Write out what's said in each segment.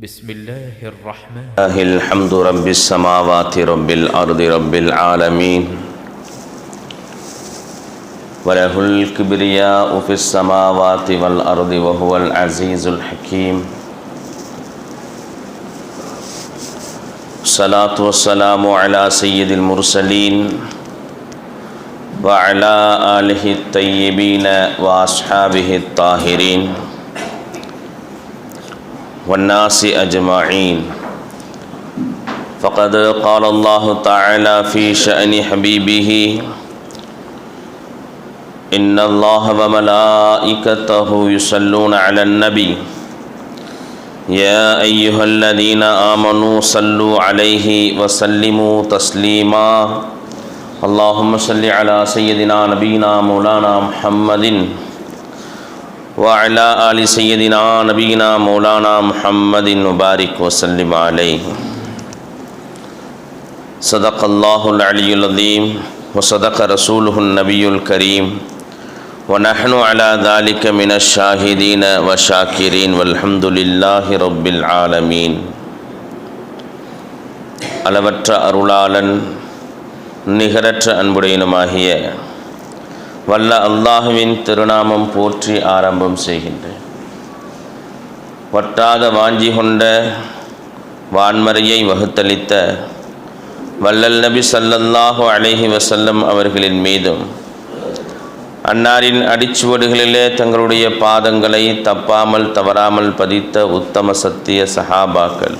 بسم الله الرحمن لله الحمد رب السماوات رب الأرض رب العالمين. وله الكبرياء في السماوات والأرض وهو العزيز الحكيم. الصلاة والسلام على سيد المرسلين وعلى آله الطيبين وأصحابه الطاهرين. والناس أجمعين. فقد قال الله تعالى في شأن حبيبه، إن الله وملائكته يصلون على النبي. يا أيها الذين آمنوا صلوا عليه وسلموا تسليما. اللهم صل على سيدنا نبينا مولانا محمد. وعلى آل سيدنا نبينا مولانا محمد وبارك وسلم عليه صدق الله العلي العظيم وصدق رسوله النبي الكريم ونحن على ذلك من الشاهدين والشاكرين والحمد لله رب العالمين அளவற்ற அருளாளன் நிகரற்ற அன்புடையனுமாகிய வல்ல அல்லாஹுவின் திருநாமம் போற்றி ஆரம்பம் செய்கின்றேன். வட்டாத வாஞ்சி கொண்ட வான்மறையை வகுத்தளித்த வல்லல் நபி சல்லல்லாஹு அலைஹி வசல்லம் அவர்களின் மீதும் அன்னாரின் அடிச்சுவடுகளிலே தங்களுடைய பாதங்களை தப்பாமல் தவறாமல் பதித்த உத்தம சத்திய சஹாபாக்கள்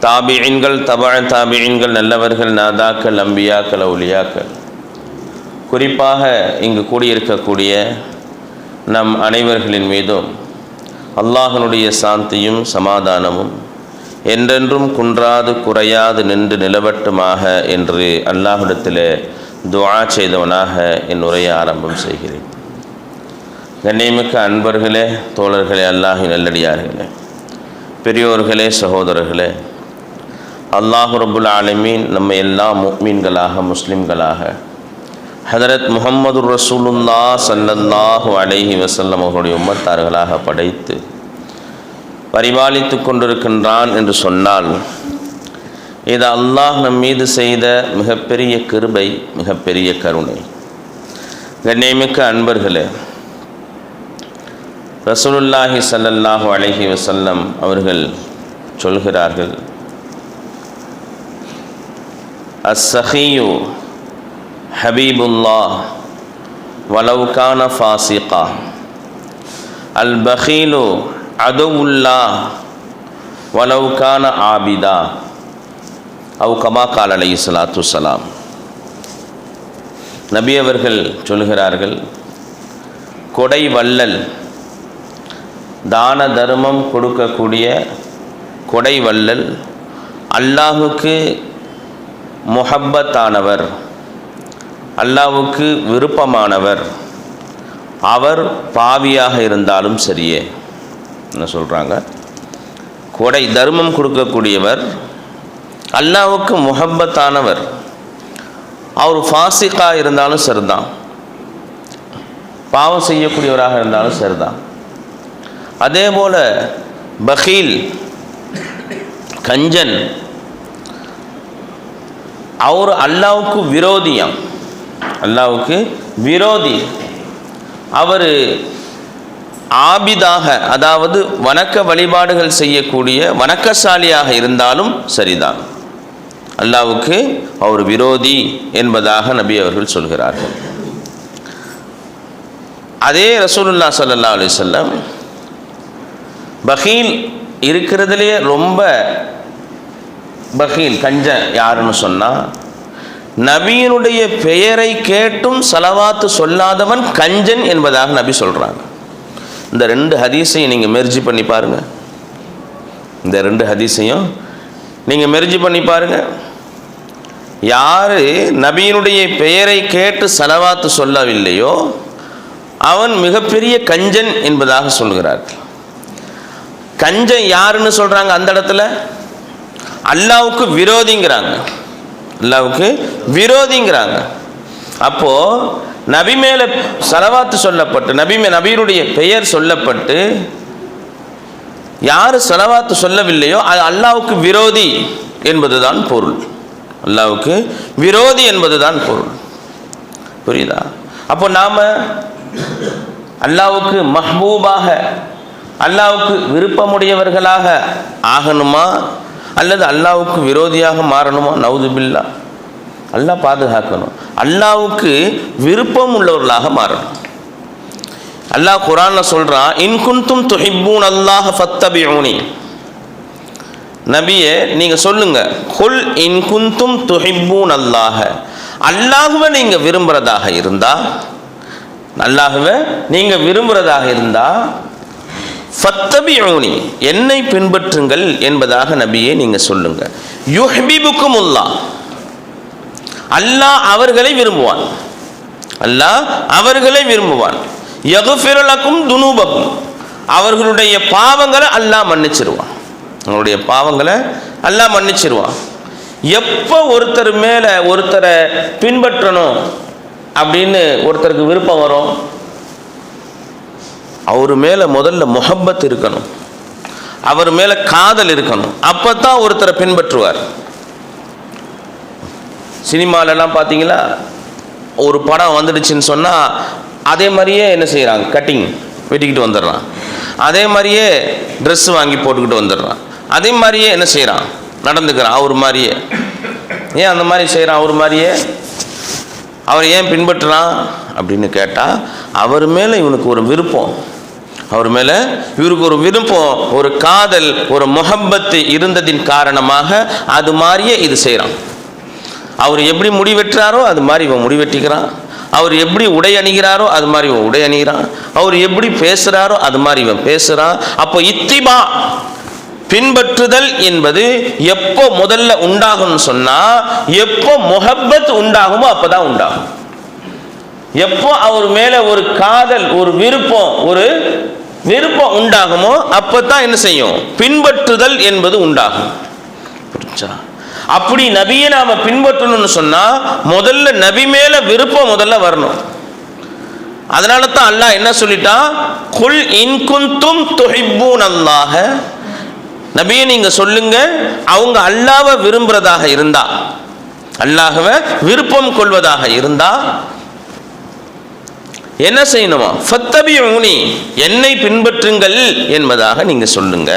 தாபியின்கள் தபா தாபியின்கள் நல்லவர்கள் நாதாக்கள் அம்பியாக்கள் ஒலியாக்கள் குறிப்பாக இங்கு கூடியிருக்கக்கூடிய நம் அனைவர்களின் மீதும் அல்லாஹனுடைய சாந்தியும் சமாதானமும் என்றென்றும் குன்றாது குறையாது நின்று நிலவட்டுமாக என்று அல்லாஹிடத்தில் துவா செய்தவனாக என் உரையை ஆரம்பம் செய்கிறேன். கண்ணியமிக்க அன்பர்களே தோழர்களே அல்லாஹி நல்லடியார்களே பெரியோர்களே சகோதரர்களே அல்லாஹு ரபுல் ஆலமீன் நம்ம எல்லா முக்மீன்களாக முஸ்லிம்களாக ஹதரத் முகம்மது ரசூலுல்லா சல்லல்லாஹு அலைஹி வசல்லம் அவர்களுடைய உம்மத்தார்களாக படைத்து பரிபாலித்து கொண்டிருக்கின்றான் என்று சொன்னால் இது அல்லாஹ் நம் மீது செய்த மிகப்பெரிய கிருபை மிகப்பெரிய கருணை. கண்ணியமிக்க அன்பர்களே ரசூலுல்லாஹி சல்லல்லாஹு அலைஹி வசல்லம் அவர்கள் சொல்கிறார்கள் அஸ்ஸஹியு ஹபீபுல்லா வலவுகான ஃபாசிகா. அல் பஹீலு அதுவுல்லா வலவுகான ஆபிதா. அவு கமா கால் அலை சலாத்து சலாம் நபி அவர்கள் சொல்கிறார்கள் கொடை வள்ளல் தான தர்மம் கொடுக்கக்கூடிய கொடை வள்ளல் அல்லாஹுக்கு முஹப்பத்தானவர். அல்லாவுக்கு விருப்பமானவர். அவர் பாவியாக இருந்தாலும் சரியே என்ன சொல்கிறாங்க கொடை தர்மம் கொடுக்கக்கூடியவர் அல்லாவுக்கு முகப்பத்தானவர் அவர் ஃபாசிக்காக இருந்தாலும் சரிதான். பாவம் செய்யக்கூடியவராக இருந்தாலும் சரிதான். அதே போல் பஹீல் கஞ்சன் அவர் அல்லாவுக்கு விரோதியம். அல்லாவுக்கு விரோதி. அவர் ஆபிதாக அதாவது வணக்க வழிபாடுகள் செய்யக்கூடிய வணக்கசாலியாக இருந்தாலும் சரிதான். அல்லாவுக்கு அவர் விரோதி என்பதாக நபி அவர்கள் சொல்கிறார்கள். அதே ரசூலுல்லா சல்லா அலிசல்லம் பஹீல் இருக்கிறதுலே ரொம்ப பஹீல் கஞ்சன் யாருன்னு சொன்னால் நபியினுடைய பெயரை கேட்டும் சலவாத்து சொல்லாதவன் கஞ்சன் என்பதாக நபி சொல்கிறாங்க இந்த ரெண்டு ஹதீஸையும் நீங்கள் மெர்ஜி பண்ணி பாருங்கள் இந்த ரெண்டு ஹதீஸையும் நீங்கள் மெர்ஜி பண்ணி பாருங்கள் யார் நபியினுடைய பெயரை கேட்டு சலவாத்து சொல்லவில்லையோ அவன் மிகப்பெரிய கஞ்சன் என்பதாக சொல்கிறார்கள். கஞ்சன் யாருன்னு சொல்கிறாங்க அந்த இடத்துல? அல்லாவுக்கு விரோதிங்கிறாங்க. அல்லாவுக்கு விரோதிங்கிறாங்க. அப்போது நபி மேலே சலவாத்து சொல்லப்பட்டு நபி மே நபியினுடைய பெயர் சொல்லப்பட்டு யார் செலவாத்து சொல்லவில்லையோ அது அல்லாவுக்கு விரோதி என்பதுதான் பொருள். அல்லாவுக்கு விரோதி என்பதுதான் பொருள். புரியுதா? அப்போ நாம் அல்லாவுக்கு மஹ்பூபாக அல்லாவுக்கு விருப்பமுடையவர்களாக ஆகணுமா? அல்லது அல்லாவுக்கு விரோதியாக மாறணுமா? நவுதுபில்லா. அல்லாஹ் பாதுகாக்கணும். அல்லாவுக்கு விருப்பம் உள்ளவர்களாக மாறணும். அல்லாஹ் குரான் சொல்றான் இன்குந்தும் துஹிப்பூன் அல்லாஹ் ஃபத்தபியூனி நபியே நீங்க சொல்லுங்க. குல் இன்குந்தும் துஹிப்பூன் அல்லாஹ. அல்லாஹுவை நீங்க விரும்புறதாக இருந்தா அல்லாஹுவை நீங்க விரும்புறதாக இருந்தா ஃபத்தபிஊனி என்னை பின்பற்றுங்கள் என்பதாக நபியே நீங்க சொல்லுங்க. யுஹ்பிபுக்கும் உல்லா அல்லாஹ் அவர்களை விரும்புவான். அல்லாஹ் அவர்களை விரும்புவான். யகுஃபிரலக்கும் துனூபக்கும் அவர்களுடைய பாவங்களை அல்லாஹ் மன்னிச்சிருவான். அவங்களுடைய பாவங்களை அல்லாஹ் மன்னிச்சிருவான். எப்போ ஒருத்தர் மேலே ஒருத்தரை பின்பற்றணும் அப்படின்னு ஒருத்தருக்கு விருப்பம் வரும்? அவர் மேலே முதல்ல மொஹப்பத் இருக்கணும். அவர் மேலே காதல் இருக்கணும். அப்போ தான் ஒருத்தரை பின்பற்றுவார். சினிமாலெல்லாம் பார்த்தீங்களா ஒரு படம் வந்துடுச்சுன்னு சொன்னால் அதே மாதிரியே என்ன செய்கிறாங்க கட்டிங் வெட்டிக்கிட்டு வந்துடுறான் அதே மாதிரியே ட்ரெஸ் வாங்கி போட்டுக்கிட்டு வந்துடுறான் அதே மாதிரியே என்ன செய்கிறான் நடந்துக்கிறான். அவர் மாதிரியே. ஏன் அந்த மாதிரி செய்கிறான் அவர் மாதிரியே? அவர் ஏன் பின்பற்றுறான்? அப்படின்னு கேட்டால் அவர் மேலே இவனுக்கு ஒரு விருப்பம். அவர் மேலே இவருக்கு ஒரு விருப்பம் ஒரு காதல் ஒரு முகப்பத்து இருந்ததின் காரணமாக அது மாதிரியே இது செய்கிறான் அவர் எப்படி முடி அது மாதிரி இவன் முடிவெட்டிக்கிறான் அவர் எப்படி உடை அணிகிறாரோ அது மாதிரி இவன் உடை அணிகிறான். அவர் எப்படி பேசுகிறாரோ அது மாதிரி இவன் பேசுகிறான் அப்போ இத்திபா பின்பற்றுதல் என்பது எப்போ முதல்ல உண்டாகும்னு சொன்னா எப்போ முகப்பத் உண்டாகுமோ அப்பதான் உண்டாகும். எப்போ அவர் மேல ஒரு காதல் ஒரு விருப்பம் ஒரு விருப்பம் உண்டாகுமோ அப்பதான் என்ன செய்யும்? பின்பற்றுதல் என்பது உண்டாகும். புரிஞ்சா அப்படி நபியை நாம பின்பற்றணும்னு சொன்னா முதல்ல நபி மேல விருப்பம் முதல்ல வரணும். அதனால தான் அல்லாஹ் என்ன சொல்லிட்டான்? குல் இன்குந்தும் துஹிப்பூன் அல்லாஹ நபியை நீங்க சொல்லுங்க அவங்க அல்லாவை விரும்புறதாக இருந்தா அல்லாஹவை விருப்பம் கொள்வதாக இருந்தா என்ன செய்யணுமா? ஃபத்தபியூனி என்னை பின்பற்றுங்கள் என்பதாக நீங்க சொல்லுங்க.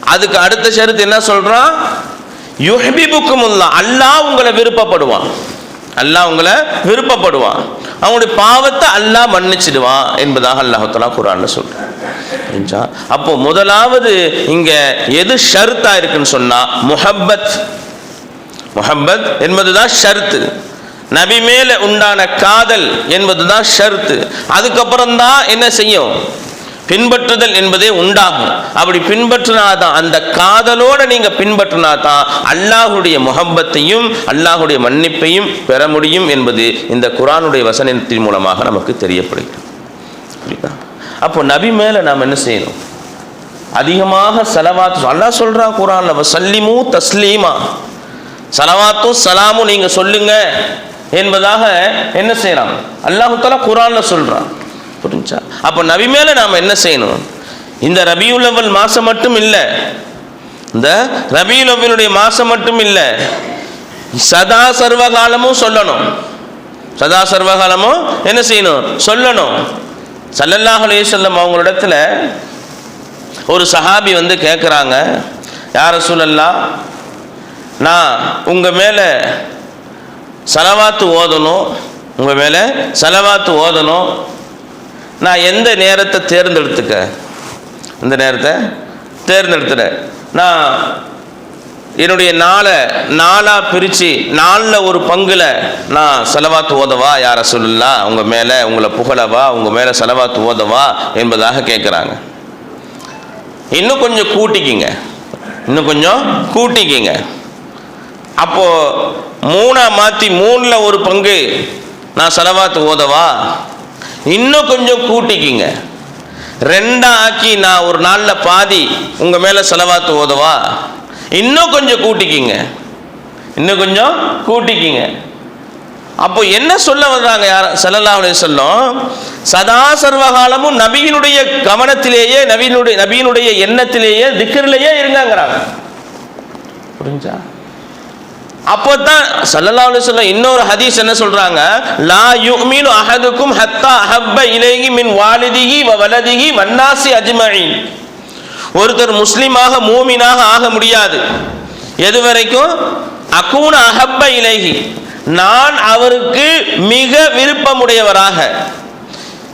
அதுக்கு அடுத்த ஷருத்து என்ன சொல்றான் யுஹ்பிபுக்குமுல்லா அல்லாஹ் உங்களை விருப்பப்படுவான். அல்லாஹ் உங்களை விருப்பப்படுவான். அவங்களுடைய பாவத்தை அல்லாஹ் மன்னிச்சிடுவான் என்பதாக அல்லாஹாலா குரான்ல சொல்றான் அப்போ முதலாவது இங்க எது ஷருத்தா இருக்குன்னு சொன்னா முஹப்பத். முஹப்பத் என்பதுதான் ஷருத்து. நபி மேல உண்டான காதல் என்பதுதான் ஷர்த்து. அதுக்கப்புறம் தான் என்ன செய்யும்? பின்பற்றுதல் என்பதே உண்டாகும். அப்படி பின்பற்றினாதான் அந்த காதலோட நீங்க பின்பற்றினாதான் அல்லாஹுடைய முகம்பத்தையும் அல்லாஹுடைய மன்னிப்பையும் பெற முடியும் என்பது இந்த குரானுடைய வசனத்தின் மூலமாக நமக்கு தெரியப்படுகிறது. புரியுதா? அப்போ நபி மேல நாம் என்ன செய்யணும்? அதிகமாக செலவாத்து அல்லாஹ் சொல்றா குரான் சல்லிமு தஸ்லீமா. சலவாத்தும் சலாமும் நீங்க சொல்லுங்க. என்பதாக என்ன செய்யலாம்? அல்லாஹுத்தாலா தஆலா குரான்ல சொல்றான். புரிஞ்சா அப்போ நபி மேல நாம என்ன செய்யணும்? இந்த ரபியுலவல் மாதம் மாசம் மட்டும் இல்லை. இந்த ரபியுலவனுடைய மாசம் மட்டும் இல்லை. சதா சர்வகாலமும் சொல்லணும். சதா சர்வகாலமும் என்ன செய்யணும்? சொல்லணும். சல்லல்லாஹு அலைஹி வஸல்லம் அவங்களிடத்துல ஒரு சஹாபி வந்து கேட்குறாங்க யார சூழல்லா நான் உங்கள் மேலே சலவாத்து ஓதணும். உங்கள் மேலே சலவாத்து ஓதணும். நான் எந்த நேரத்தை தேர்ந்தெடுத்துக்க? இந்த நேரத்தை? தேர்ந்தெடுத்துறேன் நான் என்னுடைய நாளை நாளாக பிரித்து நாளில் ஒரு பங்கில் நான் செலவாத்து ஓதவா? யார சொல்லலாம் உங்கள் மேலே உங்களை புகழவா? உங்கள் மேலே செலவாத்து ஓதவா என்பதாக கேட்குறாங்க இன்னும் கொஞ்சம் கூட்டிக்கிங்க. இன்னும் கொஞ்சம் கூட்டிக்கிங்க. அப்போது மூணா மாற்றி மூணில் ஒரு பங்கு. நான் செலவாத்து ஓதவா? இன்னும் கொஞ்சம் கூட்டிக்கிங்க. ரெண்டா ஆக்கி நான் ஒரு நாளில் பாதி உங்கள் மேலே செலவாத்து ஓதவா? இன்னும் கொஞ்சம் கூட்டிக்கிங்க. இன்னும் கொஞ்சம் கூட்டிக்கிங்க. அப்போ என்ன சொல்ல வர்றாங்க யார்? செல்லலாம் சொல்லும் வஸல்லம் சதா சர்வகாலமும் நபியினுடைய கவனத்திலேயே நபியினுடைய நபியினுடைய எண்ணத்திலேயே திக்ரிலேயே இருங்கங்கிறாங்க. புரிஞ்சா? அப்போதான் ஸல்லல்லாஹு அலைஹி வஸல்லம் இன்னொரு ஹதீஸ் என்ன சொல்றாங்க? லா யுமினு அஹதுக்கும் ஹத்தா அஹப்ப இலைஹி மின் வாலிதிகி வ வலதிஹி வன்னாசி அஜ்மஈன். ஒருத்தர் முஸ்லீமாக மூமினாக ஆக முடியாது. எது வரைக்கும்? அகூன அஹப்ப இலைஹி. நான் அவருக்கு மிக விருப்பமுடையவராக.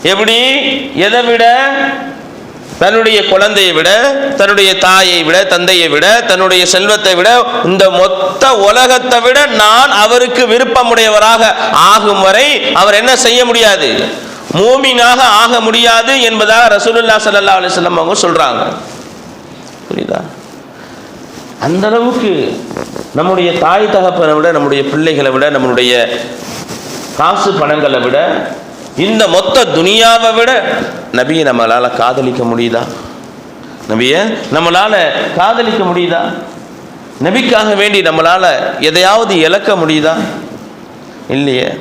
எப்படி? எதை விட? தன்னுடைய குழந்தையை விட தன்னுடைய தாயை விட தந்தையை விட தன்னுடைய செல்வத்தை விட இந்த மொத்த உலகத்தை விட நான் அவருக்கு விருப்பமுடையவராக ஆகும் வரை அவர் என்ன செய்ய முடியாது? மூமினாக ஆக முடியாது என்பதாக ரசூலுல்லா சல்லா அலைஹி அவங்க சொல்றாங்க. புரியுதா? அந்த அளவுக்கு நம்முடைய தாய் தகப்பனை விட நம்முடைய பிள்ளைகளை விட நம்மளுடைய காசு பணங்களை விட இந்த மொத்த துனியாவை விட நபியை நம்மளால் காதலிக்க முடியுதா? நபியை நம்மளால காதலிக்க முடியுதா? நபிக்காக வேண்டி நம்மளால் எதையாவது இழக்க முடியுதா? இல்லையே.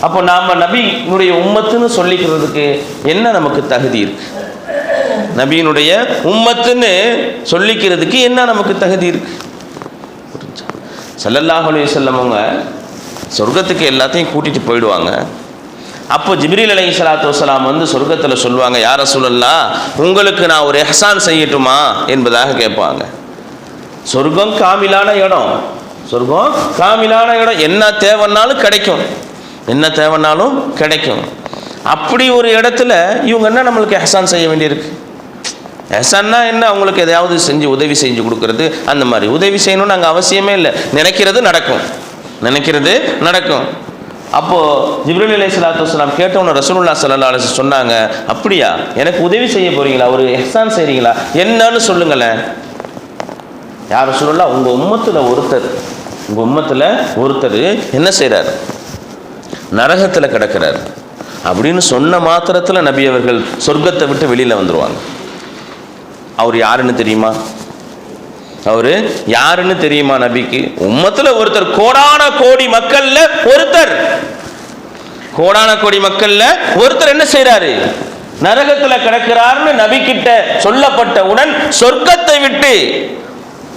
அப்போ நாம நபியினுடைய உம்மத்துன்னு சொல்லிக்கிறதுக்கு என்ன நமக்கு தகுதி இருக்கு? நபியினுடைய உம்மத்துன்னு சொல்லிக்கிறதுக்கு என்ன நமக்கு தகுதி இருக்கு? புரிஞ்சா? ஸல்லல்லாஹு சொர்க்கத்துக்கு எல்லாத்தையும் கூட்டிட்டு போயிடுவாங்க. அப்போ ஜிப்ரீல் அலைஹி சலாத்து வலாம் வந்து சொர்க்கத்தில் சொல்லுவாங்க யார சொல்லலாம் உங்களுக்கு நான் ஒரு எஹசான் செய்யட்டுமா? என்பதாக கேட்பாங்க. சொர்க்கம் காமிலான இடம். சொர்க்கம் காமிலான இடம். என்ன தேவைன்னாலும் கிடைக்கும். என்ன தேவைன்னாலும் கிடைக்கும். அப்படி ஒரு இடத்துல இவங்க என்ன நம்மளுக்கு எஹசான் செய்ய வேண்டியிருக்கு? எஹசான்னா என்ன? அவங்களுக்கு எதையாவது செஞ்சு உதவி செஞ்சு கொடுக்கறது அந்த மாதிரி. உதவி செய்யணும்னு அங்கே அவசியமே இல்லை. நினைக்கிறது நடக்கும். நினைக்கிறது நடக்கும். அப்போது ஜிப்ரல் அலி சலாத்து வஸலாம் கேட்டவன ரசூலுல்லாஹ் சல்லா சொன்னாங்க அப்படியா? எனக்கு உதவி செய்ய போறீங்களா? ஒரு எக்ஸாம் செய்றீங்களா? என்னன்னு சொல்லுங்களேன். யார் சொல்லலா உங்கள் உம்மத்தில் ஒருத்தர். உங்கள் உம்மத்தில் ஒருத்தர் என்ன செய்கிறார் நரகத்தில் கிடக்கிறார். அப்படின்னு சொன்ன மாத்திரத்தில் நபி அவர்கள் சொர்க்கத்தை விட்டு வெளியில் வந்துடுவாங்க அவர் யாருன்னு தெரியுமா? அவர் யாருன்னு தெரியுமா நபிக்கு? உம்மத்தில் ஒருத்தர் கோடான கோடி மக்கள்ல ஒருத்தர். கோடான கோடி மக்கள்ல ஒருத்தர் என்ன செய்யறாரு நரகத்துல கிடக்கிறார்னு நபிக்கிட்ட சொல்லப்பட்ட சொல்லப்பட்டவுடன் சொர்க்கத்தை விட்டு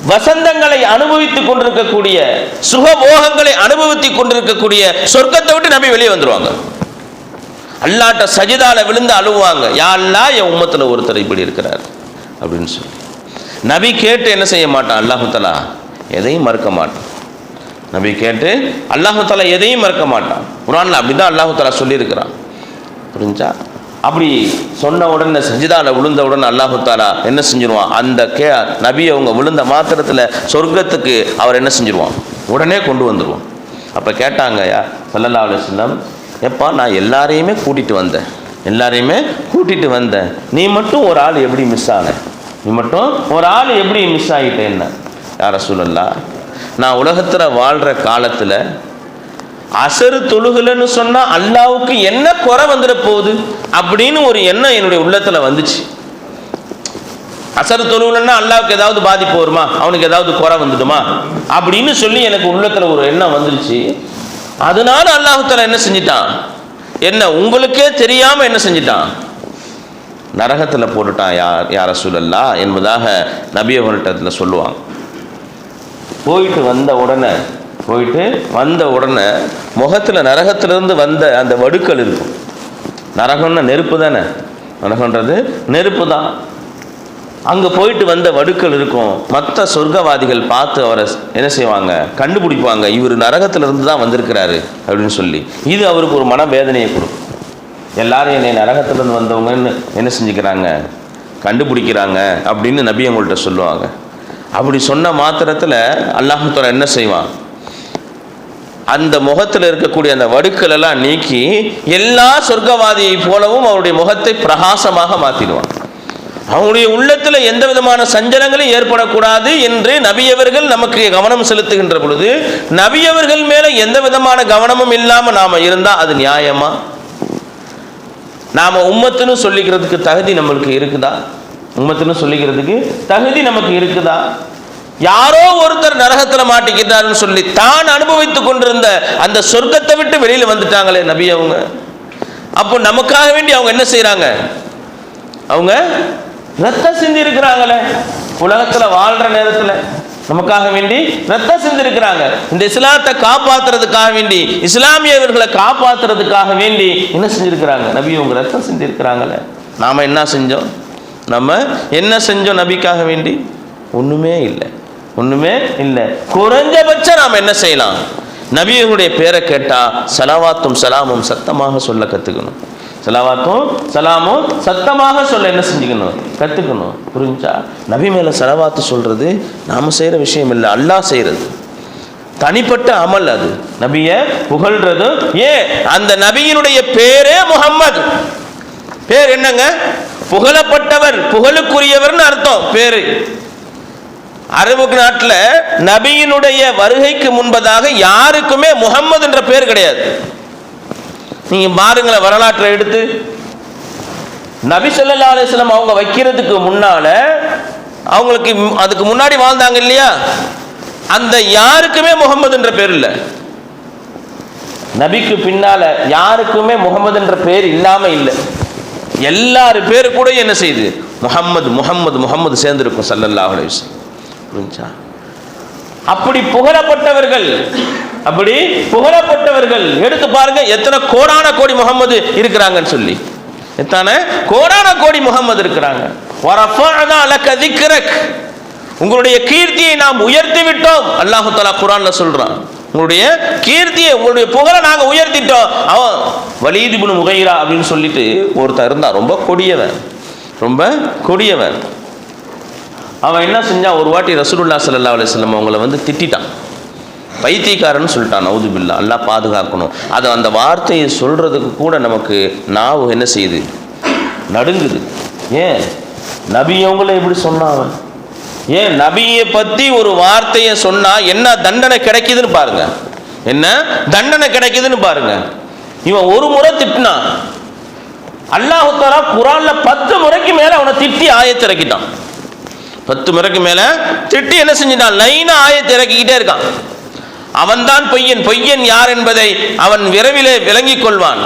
வசந்தங்களை அனுபவித்துக் கொண்டிருக்கக்கூடிய சுகபோகங்களை அனுபவித்துக் கொண்டிருக்கக்கூடிய சொர்க்கத்தை விட்டு நபி வெளியே வந்துருவாங்க. அல்லாட்ட சஜிதால விழுந்து அழுவாங்க யா என் உம்மத்துல ஒருத்தர் இப்படி இருக்கிறார். அப்படின்னு சொல்லி. நபி கேட்டு என்ன செய்ய மாட்டான்? அல்லாஹுத்தலா எதையும் மறுக்க மாட்டான். நபி கேட்டு அல்லாஹுத்தலா எதையும் மறுக்க மாட்டான். குரானில் அப்படிதான் தான் அல்லாஹுத்தலா சொல்லியிருக்கிறான். புரிஞ்சா? அப்படி சொன்ன உடனே சஜிதால விழுந்த உடனே அல்லாஹுத்தாலா என்ன செஞ்சிருவான்? அந்த கே நபி அவங்க விழுந்த மாத்திரத்தில் சொர்க்கத்துக்கு அவர் என்ன செஞ்சிருவான்? உடனே கொண்டு வந்துடுவான் அப்போ கேட்டாங்க யா சல்லல்லா அலுவலம் எப்பா நான் எல்லாரையுமே கூட்டிகிட்டு வந்தேன். எல்லாரையுமே கூட்டிகிட்டு வந்தேன். நீ மட்டும் ஒரு ஆள் எப்படி மிஸ் ஆன? நீ மட்டும் ஒரு ஆள் எப்படி மிஸ் ஆகிட்டேன்னா யார சொல்லலா நான் உலகத்தில் வாழ்கிற காலத்தில் அசரு தொழுகலன்னு சொன்னால் அல்லாவுக்கு என்ன குறை வந்துட போகுது அப்படின்னு ஒரு எண்ணம் என்னுடைய உள்ளத்தில் வந்துச்சு. அசரு தொழுகலன்னா அல்லாவுக்கு ஏதாவது பாதிப்பு வருமா? அவனுக்கு ஏதாவது குறை வந்துடுமா? அப்படின்னு சொல்லி எனக்கு உள்ளத்தில் ஒரு எண்ணம் வந்துருச்சு. அதனால அல்லாஹுத்தால என்ன செஞ்சிட்டான்? என்ன உங்களுக்கே தெரியாமல் என்ன செஞ்சிட்டான்? நரகத்தில் போட்டுட்டான் யார் யார சூழல்லா என்பதாக நபி அவங்கள்ட்ட சொல்லுவாங்க. போயிட்டு வந்த உடனே போயிட்டு வந்த உடனே முகத்தில் நரகத்திலிருந்து வந்த அந்த வடுக்கள் இருக்கும். நரகம்னா நெருப்பு தானே? நரகன்றது நெருப்பு தான். அங்கே போயிட்டு வந்த வடுக்கள் இருக்கும். மற்ற சொர்க்கவாதிகள் பார்த்து அவரை என்ன செய்வாங்க? கண்டுபிடிப்பாங்க. இவர் நரகத்திலிருந்து தான் வந்திருக்கிறாரு அப்படின்னு சொல்லி. இது அவருக்கு ஒரு மனவேதனையை கொடுக்கும். எல்லாரும் என்னை நரகத்திலிருந்து வந்தவங்கன்னு என்ன செஞ்சுக்கிறாங்க? கண்டுபிடிக்கிறாங்க அப்படின்னு நபி அவங்கள்ட்ட சொல்லுவாங்க. அப்படி சொன்ன மாத்திரத்தில் அல்லாஹுத்தாலா என்ன செய்வான்? அந்த முகத்தில் இருக்கக்கூடிய அந்த வடுக்கள் எல்லாம் நீக்கி எல்லா சொர்க்கவாதியை போலவும் அவருடைய முகத்தை பிரகாசமாக மாற்றிடுவான் அவங்களுடைய உள்ளத்தில் எந்த விதமான சஞ்சலங்களும் ஏற்படக்கூடாது என்று நபியவர்கள் நமக்கு கவனம் செலுத்துகின்ற பொழுது நபியவர்கள் மேலே எந்த விதமான கவனமும் இல்லாமல் நாம் இருந்தால் அது நியாயமா? நாம் உம்மத்துன்னு சொல்லிக்கிறதுக்கு தகுதி நம்மளுக்கு இருக்குதா? உம்மத்துன்னு சொல்லிக்கிறதுக்கு தகுதி நமக்கு இருக்குதா? யாரோ ஒருத்தர் நரகத்தில் மாட்டிக்கிட்டாருன்னு சொல்லி தான் அனுபவித்துக் கொண்டிருந்த அந்த சொர்க்கத்தை விட்டு வெளியில் வந்துட்டாங்களே நபி அவங்க. அப்போ நமக்காக வேண்டி அவங்க என்ன செய்கிறாங்க அவங்க ரத்தம் சிந்தி இருக்கிறாங்களே உலகத்தில் வாழ்கிற நேரத்தில். நமக்காக வேண்டி ரத்தம் சிந்திருக்கிறாங்க இந்த இஸ்லாத்தை காப்பாத்துறதுக்காக வேண்டி இஸ்லாமியவர்களை காப்பாத்துறதுக்காக வேண்டி என்ன செஞ்சிருக்கிறாங்க? நபி உங்க ரத்தம் சிந்திருக்கிறாங்களே நாம என்ன செஞ்சோம்? நம்ம என்ன செஞ்சோம் நபிக்காக வேண்டி? ஒண்ணுமே இல்லை. ஒண்ணுமே இல்லை. குறைஞ்சபட்சம் நாம் என்ன செய்யலாம்? நபியுடைய பேரை கேட்டா சலவாத்தும் சலாமும் சத்தமாக சொல்ல கத்துக்கணும். சலவாத்தும் சலாமும் சத்தமாக சொல்ல என்ன செஞ்சுக்கணும்? கற்றுக்கணும் புரிஞ்சா? நபி மேலே சலவாத்து சொல்கிறது நாம் செய்கிற விஷயம் இல்லை. அல்லாஹ் செய்கிறது தனிப்பட்ட அமல் அது. நபிய புகழ்றது ஏன் அந்த நபியினுடைய பேரே முகம்மது. பேர் என்னங்க? புகழப்பட்டவர் புகழுக்குரியவர்னு அர்த்தம் பேரு. அரபு நாட்டில் நபியினுடைய வருகைக்கு முன்பதாக யாருக்குமே முகம்மது என்ற பேர் கிடையாது. நீங்க பாருங்களேன் வரலாற்றை எடுத்து. நபி ஸல்லல்லாஹு அலைஹி அவங்க வைக்கிறதுக்கு முன்னால அவங்களுக்கு அதுக்கு முன்னாடி வாழ்ந்தாங்க இல்லையா? அந்த யாருக்குமே முகம்மது என்ற பேர் இல்லை. நபிக்கு பின்னால யாருக்குமே முகமது என்ற பேர் இல்லாம இல்லை. எல்லாரு பேரு கூட என்ன செய்யுது முகம்மது முகம்மது முகம்மது சேர்ந்திருக்கும் சல்லல்லாஹ் புரிஞ்சா அப்படி புகழப்பட்டவர்கள் அப்படி புகழப்பட்டவர்கள் எடுத்து பாருங்க எத்தனை கோடான கோடி முகம்மது இருக்கிறாங்கன்னு சொல்லி. எத்தனை கோடான கோடி முகம்மது இருக்கிறாங்க. உங்களுடைய கீர்த்தியை நாம் உயர்த்தி விட்டோம். அல்லாஹு தலா குர்ஆன்ல சொல்றான். உங்களுடைய கீர்த்தியை உங்களுடைய புகழை நாங்கள் உயர்த்திட்டோம். அவன் வலீத் முகைரா அப்படின்னு சொல்லிட்டு ஒருத்தன் இருந்தான். ரொம்ப கொடியவன். ரொம்ப கொடியவன். அவன் என்ன செஞ்சான் ஒரு வாட்டி ரசூலுல்லா சல்லா அலைஹி அவங்கள வந்து திட்டிட்டான். பைத்தியக்காரன்னு சொல்லிட்டான் நவுதுபில்லா நல்லா பாதுகாக்கணும். அதை அந்த வார்த்தையை சொல்கிறதுக்கு கூட நமக்கு நாவு என்ன செய்யுது? நடுங்குது. ஏன்? நபி அவங்கள எப்படி சொன்னான் அவன்? ஏன்? நபியை பற்றி ஒரு வார்த்தையை சொன்னால் என்ன தண்டனை கிடைக்குதுன்னு பாருங்க. என்ன தண்டனை கிடைக்குதுன்னு பாருங்க. இவன் ஒரு முறை திட்டினான். அல்லாஹுத்தாரா குரான்ல பத்து முறைக்கு மேல அவனை திட்டி ஆயத்திறக்கிட்டான். பத்து முறைக்கு மேல திட்டி என்ன செஞ்சிட்டான்? லைனா ஆயத்தை இறக்கிக்கிட்டே இருக்கான். அவன்தான் பொய்யன். பொய்யன் யார் என்பதை அவன் விரைவிலே விளங்கிக் கொள்வான்.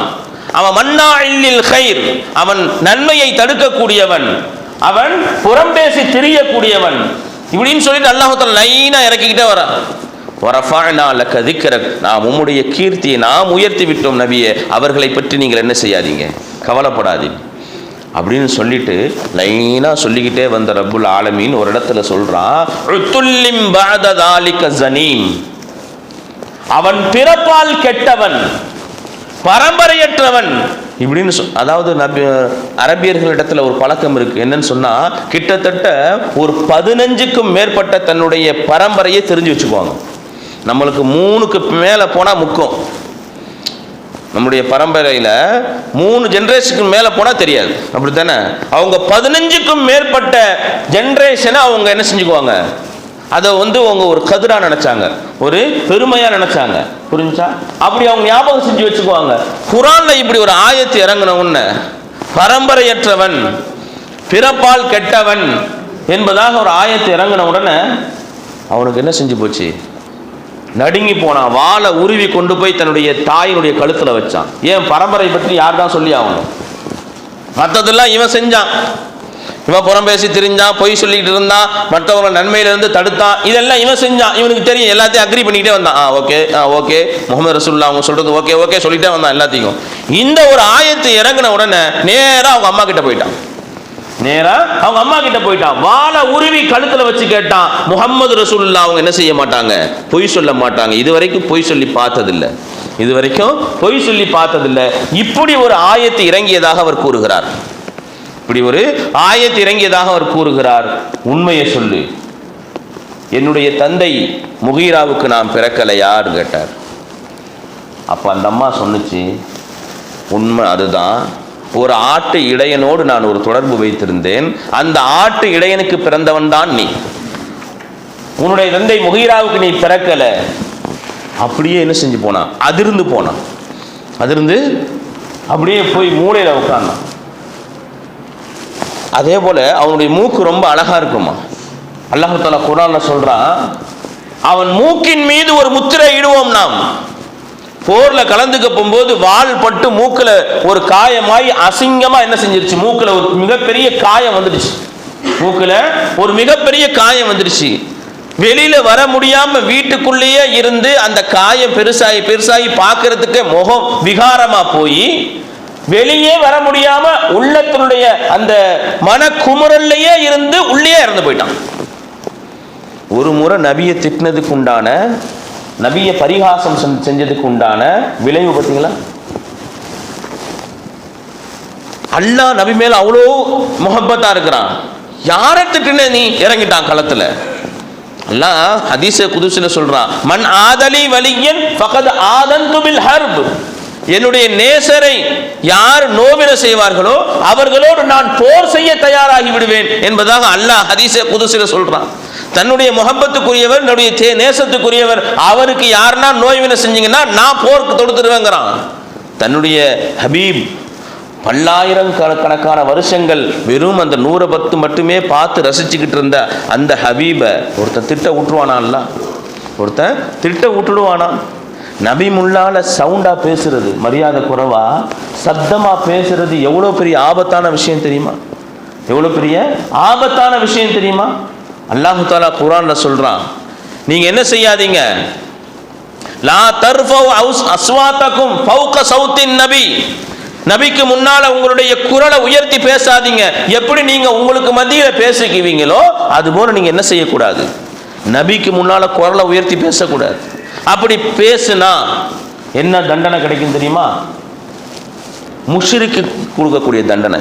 அவன் மன்னா இல்லில் ஹைர் அவன் நன்மையை தடுக்கக்கூடியவன். அவன் புறம்பேசி திரியக்கூடியவன். இப்படின்னு சொல்லிட்டு அல்லாஹத்தில் லைனா இறக்கிக்கிட்டே வரான் வரஃபானா லக்க நாம் உம்முடைய கீர்த்தியை நாம் உயர்த்தி விட்டோம் நபியே. அவர்களை பற்றி நீங்கள் என்ன செய்யாதீங்க? கவலைப்படாதீங்க. அப்படின்னு சொல்லிட்டு லைனா சொல்லிக்கிட்டே வந்த ரப்புல் ஆலமீன் ஒரு இடத்துல சொல்றான் அவன் பிறப்பால் கெட்டவன் பரம்பரையற்றவன் இப்படின்னு சொல் அதாவது நபி அரபியர்களிடத்துல ஒரு பழக்கம் இருக்கு. என்னன்னு சொன்னா கிட்டத்தட்ட ஒரு பதினஞ்சுக்கும் மேற்பட்ட தன்னுடைய பரம்பரையை தெரிஞ்சு வச்சுக்குவாங்க. நம்மளுக்கு மூணுக்கு மேலே போனால் முக்கம். நம்முடைய பரம்பரையில் மூணு ஜென்ரேஷனுக்கு மேலே போனால் தெரியாது. அப்படி தானே அவங்க பதினஞ்சுக்கும் மேற்பட்ட ஜென்ரேஷனை அவங்க என்ன செஞ்சுக்குவாங்க? அதை வந்து அவங்க ஒரு கதிராக நினச்சாங்க. ஒரு பெருமையாக நினச்சாங்க. புரிஞ்சா அப்படி அவங்க ஞாபகம் செஞ்சு வச்சுக்குவாங்க. குரானில் இப்படி ஒரு ஆயத்து இறங்கின பரம்பரையற்றவன் பிறப்பால் கெட்டவன் என்பதாக ஒரு ஆயத்து இறங்கின உடனே அவனுக்கு என்ன செஞ்சு போச்சு? நடுங்கி போனான் வாளை உருவி கொண்டு போய் தன்னுடைய தாயினுடைய கழுத்தில் வச்சான். ஏன் பரம்பரை பற்றி யார் தான் சொல்லி ஆகணும்? மற்றதெல்லாம் இவன் செஞ்சான். இவன் புறம் பேசி திரிஞ்சான் பொய் சொல்லிட்டு இருந்தான் மற்றவங்களை நன்மையிலிருந்து தடுத்தான் இதெல்லாம் இவன் செஞ்சான். இவனுக்கு தெரியும் எல்லாத்தையும் அக்ரி பண்ணிக்கிட்டே வந்தான். Ah okay ah okay Mohammed ரசூல்லா அவங்க சொல்றது ஓகே ஓகே சொல்லிட்டே வந்தான் எல்லாத்தையும். இந்த ஒரு ஆயத்து இறங்கின உடனே நேராக அவங்க அம்மா கிட்ட போயிட்டான். நேரா அவங்க அம்மா கிட்ட போயிட்டான். வாழை உருவி கழுத்துல வச்சு கேட்டான். முகமது ரசூல்லா அவங்க என்ன செய்ய மாட்டாங்க? பொய் சொல்ல மாட்டாங்க. இது வரைக்கும் பொய் சொல்லி பார்த்ததில்ல. இது வரைக்கும் பொய் சொல்லி பார்த்ததில்ல. இப்படி ஒரு ஆயத்து இறங்கியதாக அவர் கூறுகிறார். இப்படி ஒரு ஆயத்து இறங்கியதாக அவர் கூறுகிறார். உண்மையை சொல்லு. என்னுடைய தந்தை முகீராவுக்கு நான் பிறக்கலையான்னு கேட்டார். அப்போ அந்த அம்மா சொன்னுச்சு உண்மை அதுதான். ஒரு ஆட்டு இடையனோடு நான் ஒரு தொடர்பு வைத்திருந்தேன். அந்த ஆட்டு இடையனுக்கு பிறந்தவன் தான் நீ. உன்னுடைய தந்தை முகிராவுக்கு நீ பிறக்கல. அப்படியே என்ன செஞ்சு போனான் அதிர்ந்து போனான் அதிர்ந்து அப்படியே போய் மூளையில உட்கார்ந்தான் அதே போல அவனுடைய மூக்கு ரொம்ப அழகா இருக்குமா? அல்லாஹால குரான் குரான்ல சொல்றான் அவன் மூக்கின் மீது ஒரு முத்திரை இடுவோம் நாம். போர்ல கலந்துக்க போகும்போது வாள் பட்டு மூக்கில் ஒரு காயமாய் அசிங்கமா என்ன செஞ்சிருச்சு? மூக்கில் ஒரு மிகப்பெரிய காயம் வந்துடுச்சு. மூக்கில் ஒரு மிகப்பெரிய காயம் வந்துடுச்சு. வெளியில வர முடியாம வீட்டுக்குள்ளேயே இருந்து அந்த காயம் பெருசாகி பெருசாகி பார்க்கறதுக்கு முகம் விகாரமா போய் வெளியே வர முடியாம உள்ளத்தினுடைய அந்த மன குமுறல்லையே இருந்து உள்ளே இறந்து போயிட்டான். ஒரு முறை நபியை திட்டினதுக்கு உண்டான நபியை பரிகாசம் செஞ்சதுக்கு உண்டான விளைவு பார்த்தீங்களா? அல்லா நபி மேல அவ்வளோ முகப்பத்தா இருக்கிறான். யாரை நீ இறங்கிட்டான் களத்துல? அல்லாஹ் ஹதீஸ குதுசுல சொல்றான் மண் ஆதலி வலியன் பகத் ஆதன் பில் ஹர்ப். என்னுடைய நேசரை யார் நோவில செய்வார்களோ அவர்களோடு நான் போர் செய்ய தயாராகி விடுவேன் என்பதாக அல்லாஹ் ஹதீஸ குதுசுல சொல்றான். தன்னுடைய முகப்பத்துக்குரியவர் என்னுடைய தே- நேசத்துக்குரியவர். அவருக்கு யாருன்னா நோய்வினை செஞ்சீங்கன்னா நான் போருக்கு தொடுத்துருவேங்கிறான் தன்னுடைய ஹபீப் பல்லாயிரம் கணக்கான வருஷங்கள் வெறும் அந்த நூறை பத்து மட்டுமே பார்த்து ரசிச்சுக்கிட்டு இருந்த அந்த ஹபீபை ஒருத்தன் திட்ட விட்டுருவானான்ல ஒருத்தன் திட்ட விட்டுடுவானா நபி முல்லால சவுண்டா பேசுறது மரியாதை குறைவா? சத்தமா பேசுறது எவ்வளோ பெரிய ஆபத்தான விஷயம் தெரியுமா? எவ்வளோ பெரிய ஆபத்தான விஷயம் தெரியுமா? அல்லாஹு தாலா குரான்ல சொல்றான். நீங்க என்ன செய்யாதீங்க? லா தர்ஃபவ் அவுஸ் அஸ்வாத்தக்கும் ஃபவுக சவுத்தின் நபி. நபிக்கு முன்னால உங்களுடைய குரலை உயர்த்தி பேசாதீங்க. எப்படி நீங்க உங்களுக்கு மத்தியில பேசிக்குவீங்களோ அது போல நீங்க என்ன செய்யக்கூடாது? நபிக்கு முன்னால குரலை உயர்த்தி பேசக்கூடாது. அப்படி பேசுனா என்ன தண்டனை கிடைக்கும் தெரியுமா? முஷிருக்கு கொடுக்கக்கூடிய தண்டனை.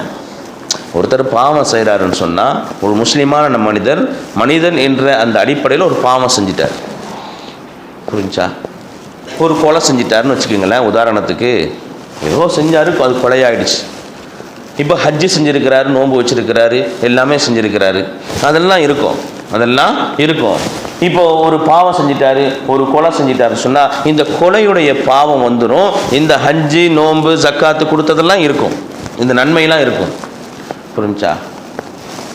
ஒருத்தர் பாவம் செய்கிறாருன்னு சொன்னால் ஒரு முஸ்லீமான மனிதர் மனிதன் என்ற அந்த அடிப்படையில் ஒரு பாவம் செஞ்சிட்டார். புரிஞ்சா? ஒரு கொலை செஞ்சிட்டாருன்னு வச்சுக்கோங்களேன் உதாரணத்துக்கு ஏதோ செஞ்சார் அது கொலையாயிடுச்சு. இப்போ ஹஜ்ஜு செஞ்சிருக்கிறாரு நோன்பு வச்சுருக்கிறாரு எல்லாமே செஞ்சுருக்கிறாரு. அதெல்லாம் இருக்கும். அதெல்லாம் இருக்கும். இப்போ ஒரு பாவம் செஞ்சிட்டாரு ஒரு கொலை செஞ்சிட்டாரு சொன்னால் இந்த கொலையுடைய பாவம் வந்துடும் இந்த ஹஜ்ஜு நோன்பு ஜக்காத்து கொடுத்ததெல்லாம் இருக்கும். இந்த நன்மையெல்லாம் இருக்கும். புரிஞ்சா?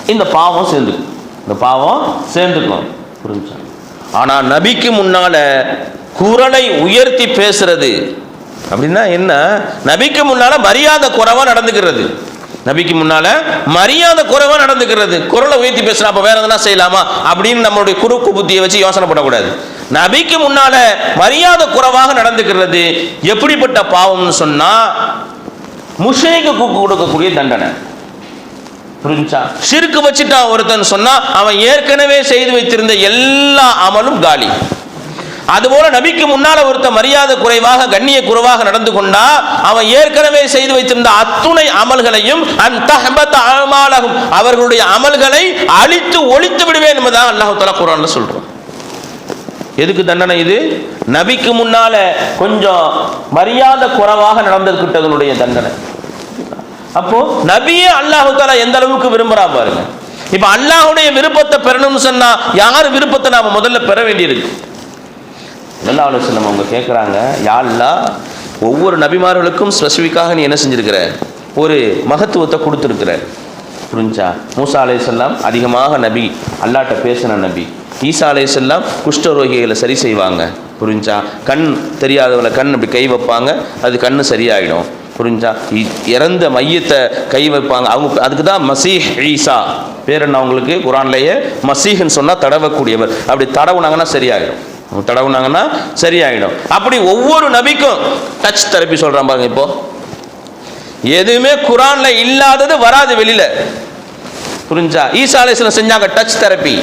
இந்த பாவம் சேர்ந்துக்கும். இந்த பாவம் சேர்ந்துக்கும். புரிஞ்சா? ஆனால் நபிக்கு முன்னால குரலை உயர்த்தி பேசுறது அப்படின்னா என்ன? நபிக்கு முன்னால மரியாதை குறைவா நடந்துக்கிறது. நபிக்கு முன்னால மரியாதை குறைவா நடந்துக்கிறது. குரலை உயர்த்தி பேசுறா அப்ப வேற எதனா செய்யலாமா? அப்படின்னு நம்மளுடைய குறுக்கு புத்தியை வச்சு யோசனை பண்ணக்கூடாது. நபிக்கு முன்னால மரியாதை குறைவாக நடந்துக்கிறது எப்படிப்பட்ட பாவம்னு சொன்னா முஷேக்கு கொடுக்கக்கூடிய தண்டனை. புரிஞ்சா சிறுக்கு வச்சுட்டான் ஒருத்தன் சொன்னா அவன் ஏற்கனவே செய்து வைத்திருந்த எல்லா அமலும் காலி. அதுபோல நபிக்கு முன்னால ஒருத்த மரியாதை குறைவாக கண்ணிய குறைவாக நடந்து கொண்டா அவன் ஏற்கனவே செய்து வைத்திருந்த அத்துணை அமல்களையும் அந்த அவர்களுடைய அமல்களை அழித்து ஒழித்து விடுவேன் என்பதாக அல்லாஹு தலா குரான்ல சொல்றோம் எதுக்கு தண்டனை இது? நபிக்கு முன்னால கொஞ்சம் மரியாதை குறைவாக நடந்திருக்கிட்டதனுடைய தண்டனை. அப்போ நபியே அல்லாஹு தாலா எந்த அளவுக்கு விரும்புறா பாருங்க. இப்ப அல்லாஹுடைய விருப்பத்தை பெறணும்னு சொன்னா யார் விருப்பத்தை நாம முதல்ல பெற வேண்டியிருக்கு? நல்லா ஆலோசனை அவங்க கேட்குறாங்க யாழ்லா ஒவ்வொரு நபிமார்களுக்கும் ஸ்பெசிஃபிக்காக நீ என்ன செஞ்சிருக்கிற? ஒரு மகத்துவத்தை கொடுத்துருக்குற. புரிஞ்சா? மூசா அலைஹிஸ்ஸலாம் அதிகமாக நபி அல்லாட்ட பேசின நபி. ஈசா அலைஹிஸ்ஸலாம் குஷ்டரோகிகளை சரி செய்வாங்க. புரிஞ்சா? கண் தெரியாதவங்களை கண் அப்படி கை வைப்பாங்க அது கண் சரியாயிடும். புரிஞ்சா? இ- இறந்த மையத்தை கை வைப்பாங்க. அவங்க அதுக்கு தான் மசீஹ் ஈசா. பேர் என்ன அவங்களுக்கு? குரான்லேயே? மசீஹ்னு சொன்னால் தடவக்கூடியவர். அப்படி தடவுனாங்கன்னா சரியாகிடும் அவங்க தடவுனாங்கன்னா சரியாகிடும் அப்படி ஒவ்வொரு நபிக்கும் டச் தெரப்பி சொல்கிறான் பாருங்க இப்போ. எதுவுமே குரானில் இல்லாதது வராது வெளியில். புரிஞ்சா? ஈசா அலைஹிஸ்ஸலாம் செஞ்சாங்க டச் தெரப்பி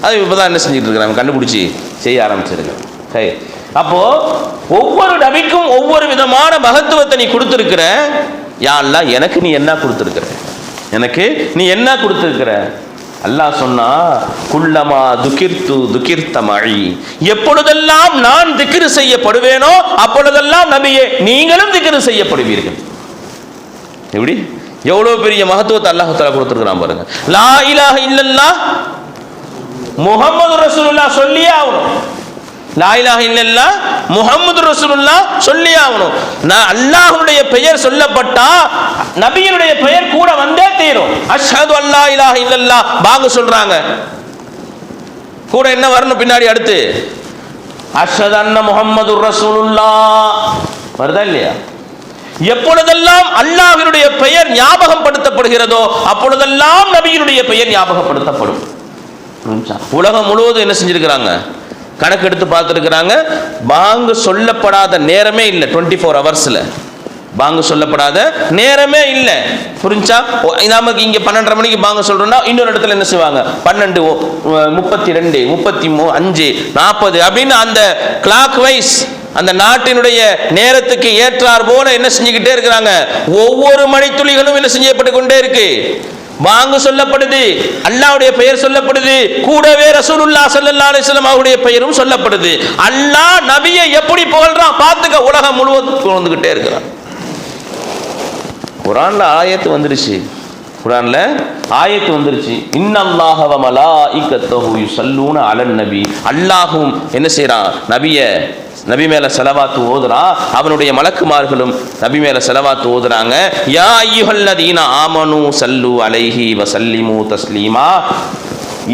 அது இப்போ தான் என்ன செஞ்சுட்டு இருக்கிறாங்க கண்டுபிடிச்சி செய்ய ஆரம்பிச்சிருக்கேன் சரி அப்போ ஒவ்வொரு நபிக்கும் ஒவ்வொரு விதமான மகத்துவத்தை நீ கொடுத்துருக்கிற. யா எனக்கு நீ என்ன கொடுத்துருக்கிற? எனக்கு நீ என்ன கொடுத்துருக்கிற? அல்லாஹ் சொன்னா குல்லமா துகிர்த்து துகிர்த்த மழி. எப்பொழுதெல்லாம் நான் திக்ரு செய்யப்படுவேனோ அப்பொழுதெல்லாம் நபியே நீங்களும் திக்ரு செய்யப்படுவீர்கள். எப்படி? எவ்வளவு பெரிய மகத்துவத்தை அல்லாஹ் தஆலா கொடுத்துருக்கிறான் பாருங்க. லா இலாக இல்லல்லாஹ் முகமது ரசூலுல்லா சொல்லியே ஆகணும். லாயிலாக இலாஹ முகமது ரசூலுல்லா சொல்லியே ஆகணும். நான் அல்லாஹனுடைய பெயர் சொல்லப்பட்டா நபியினுடைய பெயர் கூட வந்தே தீரும். அஷ்ஹது அல்லா இலாஹ இல்லல்லா பாங்க சொல்றாங்க. கூட என்ன வரணும் பின்னாடி அடுத்து? அஷ்ஹது அன்ன முகமது ரசூலுல்லா வருதா இல்லையா? எப்பொழுதெல்லாம் அல்லாஹினுடைய பெயர் ஞாபகம் படுத்தப்படுகிறதோ அப்பொழுதெல்லாம் நபியினுடைய பெயர் ஞாபகப்படுத்தப்படும். உலகம் முழுவதும் என்ன செஞ்சிருக்கிறாங்க? கணக்கு எடுத்து பார்த்துருக்குறாங்க. பாங்கு சொல்லப்படாத நேரமே இல்லை டுவெண்ட்டி ஃபோர் ஹவர்ஸில் பாங்கு சொல்லப்படாத நேரமே இல்லை. புரிஞ்சா? ஓ, நமக்கு இங்கே பன்னெண்டரை மணிக்கு பாங்கு சொல்கிறோம்னா இன்னொரு இடத்துல என்ன செய்வாங்க? பன்னெண்டு ஓ, முப்பத்தி ரெண்டு முப்பத்தி மூ அஞ்சு நாற்பது அப்படின்னு அந்த கிளாக் வைஸ் அந்த நாட்டினுடைய நேரத்துக்கு ஏற்றார் போல என்ன செஞ்சுக்கிட்டே இருக்கிறாங்க. ஒவ்வொரு மணித்துளிகளும் என்ன செய்யப்பட்டு கொண்டே இருக்கு. வாங்கு சொல்லப்படுது. அல்லாவுடைய பெயர் சொல்லப்படுது. கூடவே ரசூலுல்லா ஸல்லல்லாஹு அலிஸ்லாம் அவருடைய பெயரும் சொல்லப்படுது. அல்லாஹ் நபியை எப்படி புகழ்றான்? பார்த்துக்க உலகம் முழுவதும் புகழ்ந்துகிட்டே இருக்கிறான். குரான்ல ஆயத்து வந்துருச்சு. குரான்ல ஆயத்து வந்துருச்சு. இன்னல்லாஹ வ மலாயிகத்தஹு யுஸல்லூன அலன் நபி. அல்லாஹ்வும் என்ன செய்றான்? நபியை நபி மேல செலவாத்து ஓதுறா அவனுடைய மலக்குமார்களும் நபி மேல செலவாத்து ஓதுறாங்க. யா ஐயுஹல்லதீன ஆமனு சல்லு அலைஹி வசல்லிமு சல்லிமு தஸ்லீமா.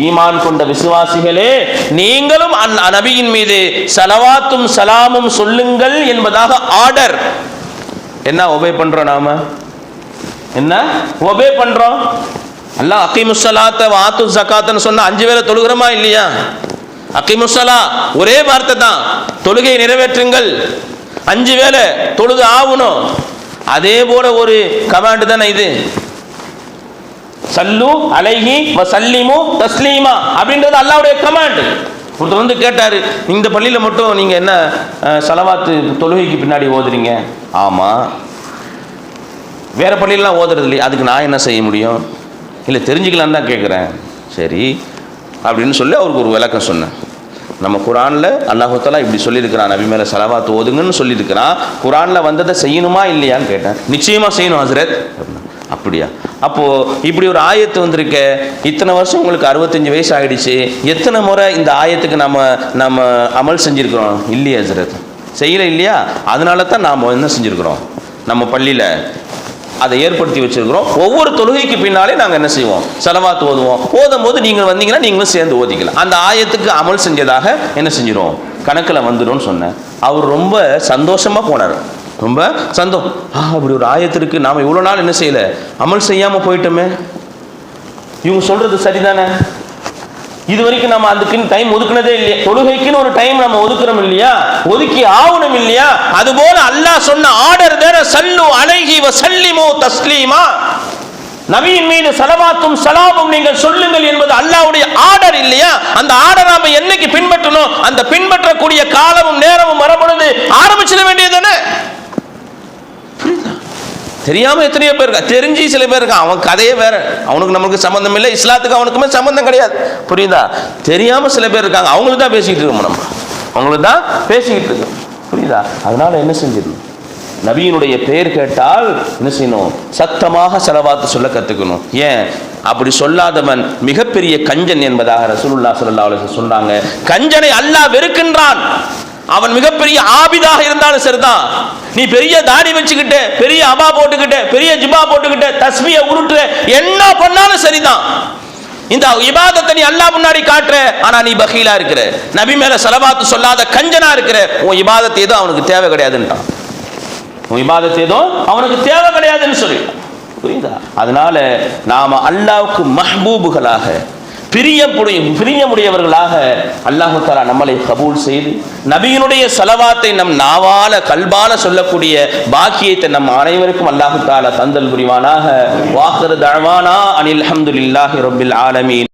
ஈமான் கொண்ட விசுவாசிகளே நீங்களும் அந் நபியின் மீது சலவாத்தும் சலாமும் சொல்லுங்கள் என்பதாக ஆர்டர். என்ன ஒபே பண்றோம் நாம? என்ன ஒபே பண்றோம்? அல்லாஹ் அக்கிமுசலாத்த வாத்து ஜக்காத்துன்னு சொன்னா அஞ்சு பேரை தொழுகிறோமா இல்லையா? அக்கிமுசலா ஒரே வார்த்தை தான் தொழுகையை நிறைவேற்றுங்கள். அஞ்சு வேளை தொழுது ஆகணும். அதே போல ஒரு கமாண்ட் தானே இது. சல்லு அலைஹி சல்லிமு தஸ்லீமா அப்படின்றது அல்லாவுடைய கமாண்ட். ஒருத்தர் வந்து கேட்டார் இந்த பள்ளியில் மட்டும் நீங்கள் என்ன செலவாத்து சலவாத்து தொழுகைக்கு பின்னாடி ஓதுறீங்க? ஆமாம் வேறு பள்ளியிலாம் ஓதுறது இல்லையா அதுக்கு நான் என்ன செய்ய முடியும்? இல்லை தெரிஞ்சுக்கலான்னு தான் கேட்குறேன் சரி அப்படின்னு சொல்லி அவருக்கு ஒரு விளக்கம் சொன்னேன். நம்ம குரானில் அல்லாஹாலா இப்படி சொல்லியிருக்கிறான் நபி மேலே செலவாத்து ஓதுங்கன்னு சொல்லியிருக்கிறான். குரானில் வந்ததை செய்யணுமா இல்லையான்னு கேட்டேன். நிச்சயமாக செய்யணும் ஹசரத். அப்படியா? அப்போது இப்படி ஒரு ஆயத்து வந்திருக்க இத்தனை வருஷம் உங்களுக்கு அறுபத்தஞ்சு வயசு ஆகிடுச்சு எத்தனை முறை இந்த ஆயத்துக்கு நம்ம நம்ம அமல் செஞ்சுருக்கிறோம்? இல்லையா ஹசரத். செய்யல இல்லையா? அதனால தான் நாம் என்ன செஞ்சுருக்குறோம்? நம்ம பள்ளியில் அதை ஏற்படுத்தி வச்சிருக்கிறோம். ஒவ்வொரு தொழுகைக்கு பின்னாலே நாங்கள் என்ன செய்வோம்? செலவாத்து ஓதுவோம். ஓதும் போது நீங்கள் வந்தீங்கன்னா நீங்களும் சேர்ந்து ஓதிக்கலாம். அந்த ஆயத்துக்கு அமல் செஞ்சதாக என்ன செஞ்சிடும் கணக்கில் வந்துடும்னு சொன்னேன். அவர் ரொம்ப சந்தோஷமாக போனார். ரொம்ப சந்தோம் ஆ அப்படி ஒரு ஆயத்திற்கு நாம் இவ்வளோ நாள் என்ன செய்யலை? அமல் செய்யாமல் போயிட்டோமே. இவங்க சொல்கிறது சரிதானே? இது வரைக்கும் நம்ம அதுக்குன்னு டைம் ஒதுக்குனதே இல்லையா. தொழுகைக்குன்னு ஒரு டைம் நம்ம ஒதுக்குறோம் இல்லையா? ஒதுக்கி ஆகணும் இல்லையா? அது போல அல்லாஹ் சொன்ன ஆர்டர் தர சல்லு அலைஹி வ தஸ்லீமா நபியின் மீது சலவாத்தும் சலாமும் நீங்கள் சொல்லுங்கள் என்பது அல்லாவுடைய ஆர்டர் இல்லையா? அந்த ஆர்டர் நாம என்னைக்கு பின்பற்றணும்? அந்த பின்பற்றக்கூடிய காலமும் நேரமும் வரப்படுது ஆரம்பிச்சிட வேண்டியது தானே? தெரியாம எத்தனையோ பேர் இருக்கா? தெரிஞ்சு சில பேர் இருக்கான் அவன் கதையே வேற. அவனுக்கு நமக்கு சம்பந்தம் இல்லை. இஸ்லாத்துக்கு அவனுக்குமே சம்பந்தம் கிடையாது. புரியுதா? தெரியாம சில பேர் இருக்காங்க. அவங்களுக்கு தான் பேசிக்கிட்டு இருக்கோம் நம்ம. அவங்களுக்கு தான் பேசிக்கிட்டு இருக்கோம். புரியுதா? அதனால என்ன செஞ்சிடணும்? நபியினுடைய பெயர் கேட்டால் என்ன செய்யணும்? சத்தமாக செலவாத்து சொல்ல கத்துக்கணும். ஏன்? அப்படி சொல்லாதவன் மிகப்பெரிய கஞ்சன் என்பதாக ரசூலுல்லா சொல்லா சொன்னாங்க. கஞ்சனை அல்லாஹ் வெறுக்கின்றான். அவன் மிகப்பெரிய ஆபிதாக இருந்தாலும் சரிதான் நீ பெரிய தாடி வச்சுக்கிட்டு பெரிய அபா போட்டுக்கிட்டு பெரிய ஜிபா போட்டுக்கிட்டு தஸ்மிய உருட்டுற என்ன பண்ணாலும் சரிதான் இந்த இபாதத்தை நீ அல்லாஹ் முன்னாடி காட்டுற ஆனா நீ பகீலா இருக்கிற. நபி மேல செலவாத்து சொல்லாத கஞ்சனா இருக்கிற உன் இபாதத்தை ஏதோ அவனுக்கு தேவை கிடையாதுன்றான் உன் இபாதத்தை ஏதோ அவனுக்கு தேவை கிடையாதுன்னு சொல்லி. புரியுதா? அதனால நாம அல்லாவுக்கு மஹ்பூபுகளாக பிரியமுடைய பிரியமுடையவர்களாக அல்லாஹு தாலா நம்மளை கபூல் செய்து நபியினுடைய செலவாத்தை நம் நாவால கல்பால சொல்லக்கூடிய பாக்கியத்தை நம் அனைவருக்கும் அல்லாஹு தாலா தந்தல் புரிவானாக. வாக்கரு தழவானா அனில் அஹமதுல்லாஹி ரபில் ஆலமீன்.